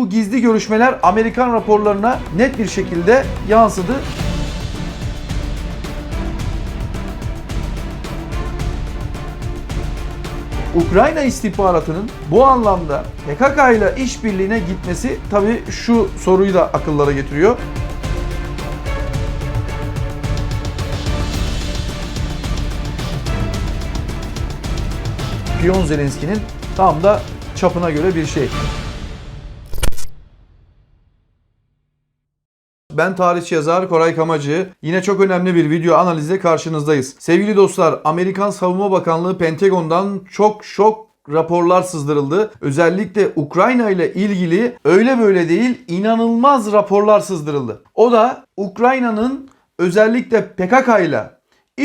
bu gizli görüşmeler Amerikan raporlarına net bir şekilde yansıdı. Ukrayna istihbaratının bu anlamda PKK ile işbirliğine gitmesi tabii şu soruyu da akıllara getiriyor. Piyon Zelenski'nin tam da çapına göre bir şey. Ben tarihçi yazar Koray Kamacı. Yine çok önemli bir video analizle karşınızdayız. Sevgili dostlar, Amerikan Savunma Bakanlığı Pentagon'dan çok şok raporlar sızdırıldı. Özellikle Ukrayna ile ilgili öyle böyle değil inanılmaz raporlar sızdırıldı. O da Ukrayna'nın özellikle PKK ile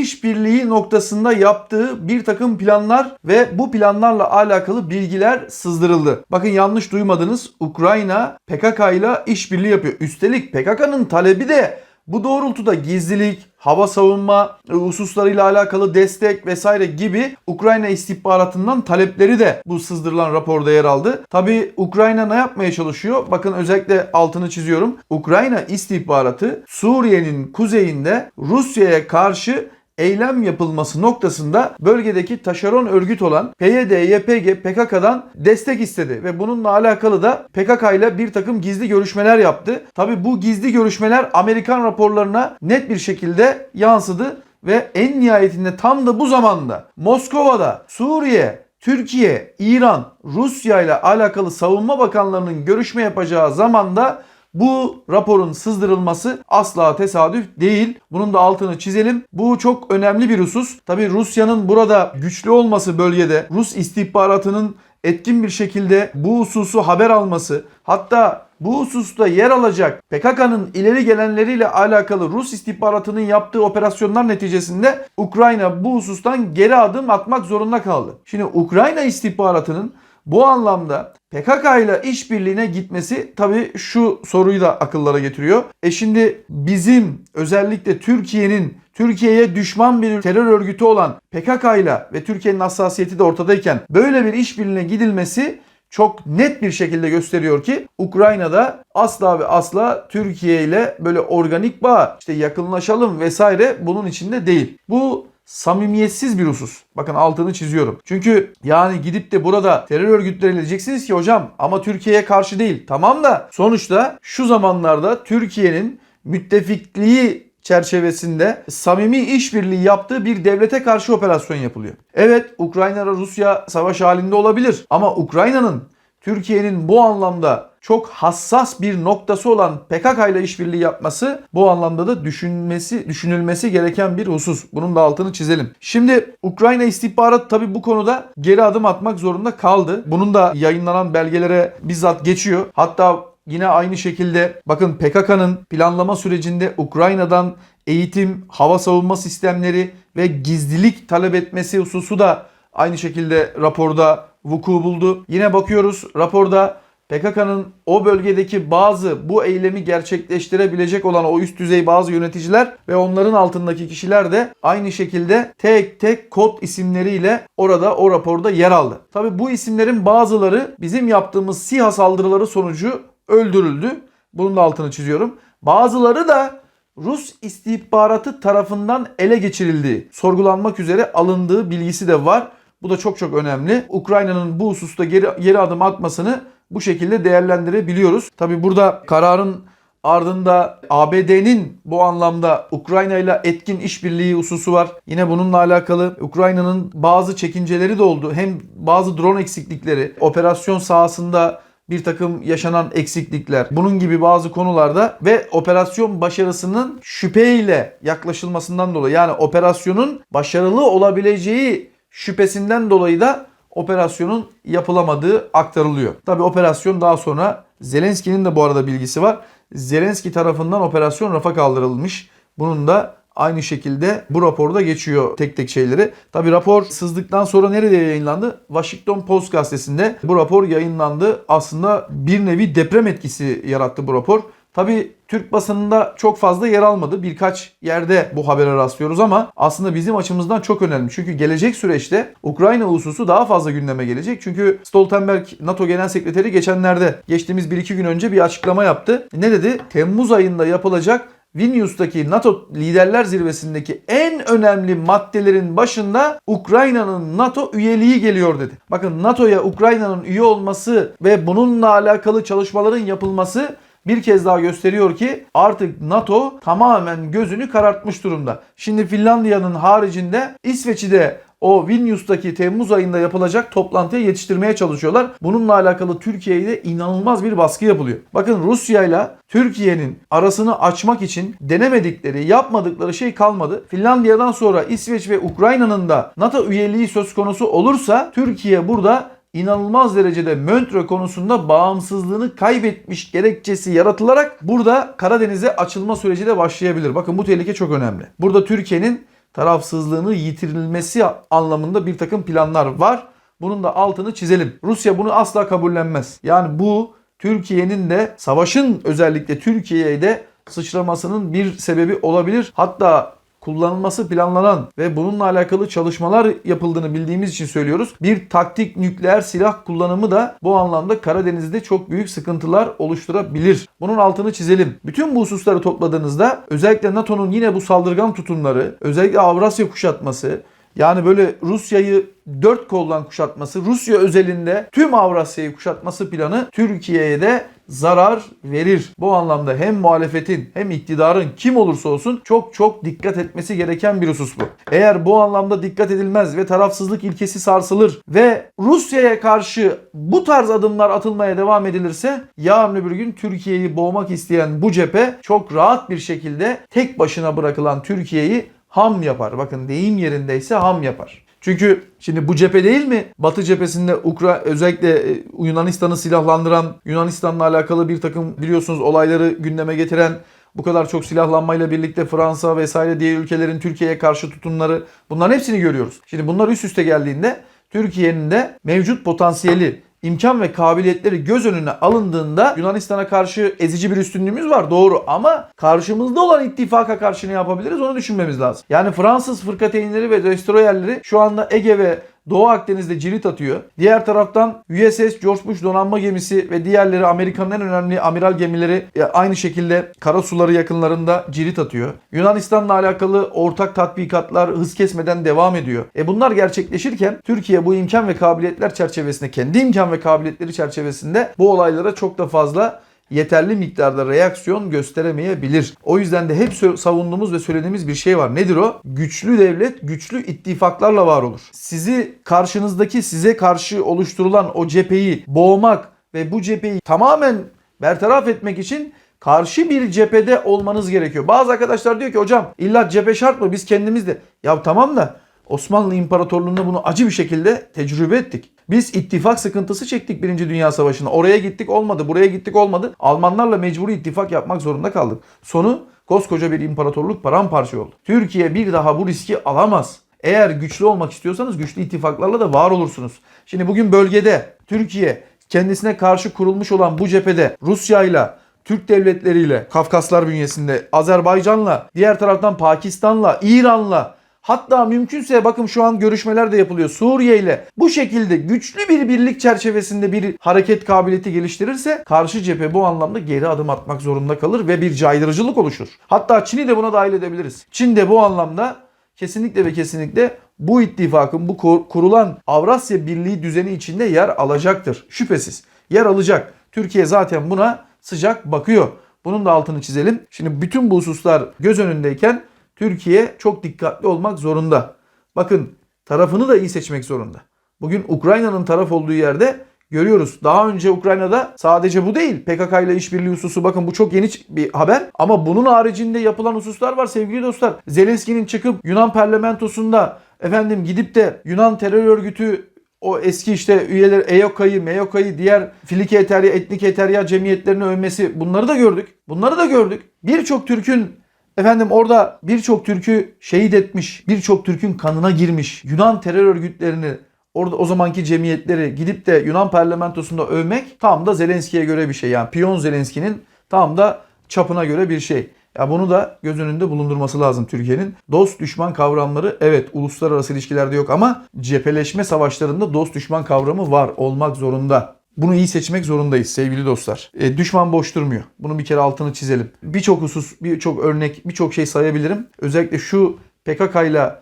işbirliği noktasında yaptığı bir takım planlar ve bu planlarla alakalı bilgiler sızdırıldı. Bakın yanlış duymadınız. Ukrayna PKK ile işbirliği yapıyor. Üstelik PKK'nın talebi de bu doğrultuda gizlilik, hava savunma e, hususlarıyla alakalı destek vesaire gibi Ukrayna istihbaratından talepleri de bu sızdırılan raporda yer aldı. Tabi Ukrayna ne yapmaya çalışıyor? Bakın özellikle altını çiziyorum. Ukrayna istihbaratı Suriye'nin kuzeyinde Rusya'ya karşı eylem yapılması noktasında bölgedeki taşeron örgüt olan PYD, YPG, PKK'dan destek istedi ve bununla alakalı da PKK ile bir takım gizli görüşmeler yaptı. Tabi bu gizli görüşmeler Amerikan raporlarına net bir şekilde yansıdı ve en nihayetinde tam da bu zamanda Moskova'da Suriye, Türkiye, İran, Rusya ile alakalı savunma bakanlarının görüşme yapacağı zamanda bu raporun sızdırılması asla tesadüf değil. Bunun da altını çizelim. Bu çok önemli bir husus. Tabi Rusya'nın burada güçlü olması bölgede, Rus istihbaratının etkin bir şekilde bu hususu haber alması, hatta bu hususta yer alacak PKK'nın ileri gelenleriyle alakalı Rus istihbaratının yaptığı operasyonlar neticesinde Ukrayna bu husustan geri adım atmak zorunda kaldı. Şimdi Ukrayna istihbaratının bu anlamda PKK ile işbirliğine gitmesi tabii şu soruyu da akıllara getiriyor. E şimdi bizim özellikle Türkiye'nin Türkiye'ye düşman bir terör örgütü olan PKK ile ve Türkiye'nin hassasiyeti de ortadayken böyle bir işbirliğine gidilmesi çok net bir şekilde gösteriyor ki Ukrayna'da asla ve asla Türkiye ile böyle organik bağ işte yakınlaşalım vesaire bunun içinde değil. Bu samimiyetsiz bir husus. Bakın altını çiziyorum. Çünkü yani gidip de burada terör örgütleriyle diyeceksiniz ki hocam ama Türkiye'ye karşı değil. Tamam da sonuçta şu zamanlarda Türkiye'nin müttefikliği çerçevesinde samimi işbirliği yaptığı bir devlete karşı operasyon yapılıyor. Evet Ukrayna Rusya savaş halinde olabilir ama Ukrayna'nın Türkiye'nin bu anlamda çok hassas bir noktası olan PKK ile işbirliği yapması bu anlamda da düşünmesi, düşünülmesi gereken bir husus. Bunun da altını çizelim. Şimdi Ukrayna istihbarat tabi bu konuda geri adım atmak zorunda kaldı. Bunun da yayınlanan belgelere bizzat geçiyor. Hatta Yine aynı şekilde bakın PKK'nın planlama sürecinde Ukrayna'dan eğitim, hava savunma sistemleri ve gizlilik talep etmesi hususu da aynı şekilde raporda vuku buldu. Yine bakıyoruz raporda PKK'nın o bölgedeki bazı bu eylemi gerçekleştirebilecek olan o üst düzey bazı yöneticiler ve onların altındaki kişiler de aynı şekilde tek tek kod isimleriyle orada o raporda yer aldı. Tabi bu isimlerin bazıları bizim yaptığımız SİHA saldırıları sonucu öldürüldü. Bunun da altını çiziyorum. Bazıları da Rus istihbaratı tarafından ele geçirildiği, sorgulanmak üzere alındığı bilgisi de var. Bu da çok çok önemli. Ukrayna'nın bu hususta geri, geri adım atmasını bu şekilde değerlendirebiliyoruz. Tabi burada kararın ardında ABD'nin bu anlamda Ukrayna ile etkin işbirliği hususu var. Yine bununla alakalı Ukrayna'nın bazı çekinceleri de oldu. Hem bazı drone eksiklikleri, operasyon sahasında bir takım yaşanan eksiklikler, bunun gibi bazı konularda ve operasyon başarısının şüpheyle yaklaşılmasından dolayı yani operasyonun başarılı olabileceği şüphesinden dolayı da operasyonun yapılamadığı aktarılıyor. Tabi operasyon daha sonra Zelenski'nin de bu arada bilgisi var. Zelenski tarafından operasyon rafa kaldırılmış. Bunun da aynı şekilde bu raporda geçiyor tek tek şeyleri. Tabi rapor sızdıktan sonra nerede yayınlandı? Washington Post gazetesinde bu rapor yayınlandı. Aslında bir nevi deprem etkisi yarattı bu rapor. Tabi Türk basınında çok fazla yer almadı. Birkaç yerde bu habere rastlıyoruz ama aslında bizim açımızdan çok önemli. Çünkü gelecek süreçte Ukrayna hususu daha fazla gündeme gelecek. Çünkü Stoltenberg NATO Genel Sekreteri geçenlerde geçtiğimiz 1-2 gün önce bir açıklama yaptı. Ne dedi? Temmuz ayında yapılacak Vilnius'taki NATO liderler zirvesindeki en önemli maddelerin başında Ukrayna'nın NATO üyeliği geliyor dedi. Bakın NATO'ya Ukrayna'nın üye olması ve bununla alakalı çalışmaların yapılması bir kez daha gösteriyor ki artık NATO tamamen gözünü karartmış durumda. Şimdi Finlandiya'nın haricinde İsveç'i de o Vilnius'taki Temmuz ayında yapılacak toplantıya yetiştirmeye çalışıyorlar. Bununla alakalı Türkiye'ye de inanılmaz bir baskı yapılıyor. Bakın Rusya ile Türkiye'nin arasını açmak için denemedikleri, yapmadıkları şey kalmadı. Finlandiya'dan sonra İsveç ve Ukrayna'nın da NATO üyeliği söz konusu olursa Türkiye burada inanılmaz derecede Montreux konusunda bağımsızlığını kaybetmiş gerekçesi yaratılarak burada Karadeniz'e açılma süreci de başlayabilir. Bakın bu tehlike çok önemli. Burada Türkiye'nin tarafsızlığını yitirilmesi anlamında bir takım planlar var. Bunun da altını çizelim. Rusya bunu asla kabullenmez. Yani bu Türkiye'nin de savaşın özellikle Türkiye'ye de sıçramasının bir sebebi olabilir. Hatta kullanılması planlanan ve bununla alakalı çalışmalar yapıldığını bildiğimiz için söylüyoruz. Bir taktik nükleer silah kullanımı da bu anlamda Karadeniz'de çok büyük sıkıntılar oluşturabilir. Bunun altını çizelim. Bütün bu hususları topladığınızda özellikle NATO'nun yine bu saldırgan tutumları, özellikle Avrasya kuşatması, yani böyle Rusya'yı dört koldan kuşatması, Rusya özelinde tüm Avrasya'yı kuşatması planı Türkiye'ye de zarar verir. Bu anlamda hem muhalefetin hem iktidarın kim olursa olsun çok çok dikkat etmesi gereken bir husus bu. Eğer bu anlamda dikkat edilmez ve tarafsızlık ilkesi sarsılır ve Rusya'ya karşı bu tarz adımlar atılmaya devam edilirse yarın öbür gün Türkiye'yi boğmak isteyen bu cephe çok rahat bir şekilde tek başına bırakılan Türkiye'yi ham yapar. Bakın deyim yerindeyse ham yapar. Çünkü şimdi bu cephe değil mi? Batı cephesinde Ukra özellikle e, Yunanistan'ı silahlandıran, Yunanistan'la alakalı bir takım biliyorsunuz olayları gündeme getiren bu kadar çok silahlanmayla birlikte Fransa vesaire diğer ülkelerin Türkiye'ye karşı tutumları bunların hepsini görüyoruz. Şimdi bunlar üst üste geldiğinde Türkiye'nin de mevcut potansiyeli imkan ve kabiliyetleri göz önüne alındığında Yunanistan'a karşı ezici bir üstünlüğümüz var doğru ama karşımızda olan ittifaka karşı ne yapabiliriz onu düşünmemiz lazım. Yani Fransız fırkateynleri ve destroyerleri şu anda Ege ve Doğu Akdeniz'de cirit atıyor. Diğer taraftan USS George Bush donanma gemisi ve diğerleri Amerika'nın en önemli amiral gemileri e, aynı şekilde kara suları yakınlarında cirit atıyor. Yunanistan'la alakalı ortak tatbikatlar hız kesmeden devam ediyor. E bunlar gerçekleşirken Türkiye bu imkan ve kabiliyetler çerçevesinde, kendi imkan ve kabiliyetleri çerçevesinde bu olaylara çok da fazla yeterli miktarda reaksiyon gösteremeyebilir. O yüzden de hep savunduğumuz ve söylediğimiz bir şey var. Nedir o? Güçlü devlet güçlü ittifaklarla var olur. Sizi karşınızdaki size karşı oluşturulan o cepheyi boğmak ve bu cepheyi tamamen bertaraf etmek için karşı bir cephede olmanız gerekiyor. Bazı arkadaşlar diyor ki hocam illa cephe şart mı? Biz kendimiz de. Ya tamam da Osmanlı İmparatorluğu'nda bunu acı bir şekilde tecrübe ettik. Biz ittifak sıkıntısı çektik Birinci Dünya Savaşı'nda. Oraya gittik olmadı, buraya gittik olmadı. Almanlarla mecburi ittifak yapmak zorunda kaldık. Sonu koskoca bir imparatorluk paramparça oldu. Türkiye bir daha bu riski alamaz. Eğer güçlü olmak istiyorsanız güçlü ittifaklarla da var olursunuz. Şimdi bugün bölgede Türkiye kendisine karşı kurulmuş olan bu cephede Rusya ile Türk devletleriyle, Kafkaslar bünyesinde, Azerbaycan'la, diğer taraftan Pakistan'la, İran'la Hatta mümkünse bakın şu an görüşmeler de yapılıyor Suriye ile. Bu şekilde güçlü bir birlik çerçevesinde bir hareket kabiliyeti geliştirirse karşı cephe bu anlamda geri adım atmak zorunda kalır ve bir caydırıcılık oluşur. Hatta Çin'i de buna dahil edebiliriz. Çin de bu anlamda kesinlikle ve kesinlikle bu ittifakın bu kurulan Avrasya Birliği düzeni içinde yer alacaktır. Şüphesiz yer alacak. Türkiye zaten buna sıcak bakıyor. Bunun da altını çizelim. Şimdi bütün bu hususlar göz önündeyken Türkiye çok dikkatli olmak zorunda. Bakın tarafını da iyi seçmek zorunda. Bugün Ukrayna'nın taraf olduğu yerde görüyoruz. Daha önce Ukrayna'da sadece bu değil. PKK ile işbirliği hususu bakın bu çok yeni bir haber. Ama bunun haricinde yapılan hususlar var sevgili dostlar. Zelenski'nin çıkıp Yunan parlamentosunda efendim gidip de Yunan terör örgütü o eski işte üyeler EYOKA'yı, MEYOKA'yı, diğer Filike Eterya, Etnik Eterya cemiyetlerini övmesi bunları da gördük. Bunları da gördük. Birçok Türk'ün Efendim orada birçok Türk'ü şehit etmiş, birçok Türk'ün kanına girmiş, Yunan terör örgütlerini orada o zamanki cemiyetleri gidip de Yunan parlamentosunda övmek tam da Zelenski'ye göre bir şey. Yani piyon Zelenski'nin tam da çapına göre bir şey. Ya bunu da göz önünde bulundurması lazım Türkiye'nin. Dost düşman kavramları evet uluslararası ilişkilerde yok ama cepheleşme savaşlarında dost düşman kavramı var olmak zorunda. Bunu iyi seçmek zorundayız sevgili dostlar. E, düşman boş durmuyor. Bunu bir kere altını çizelim. Birçok husus, birçok örnek, birçok şey sayabilirim. Özellikle şu PKK ile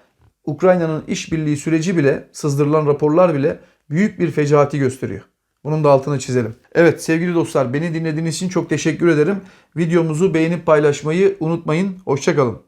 Ukrayna'nın işbirliği süreci bile, sızdırılan raporlar bile büyük bir fecaati gösteriyor. Bunun da altını çizelim. Evet sevgili dostlar beni dinlediğiniz için çok teşekkür ederim. Videomuzu beğenip paylaşmayı unutmayın. Hoşçakalın.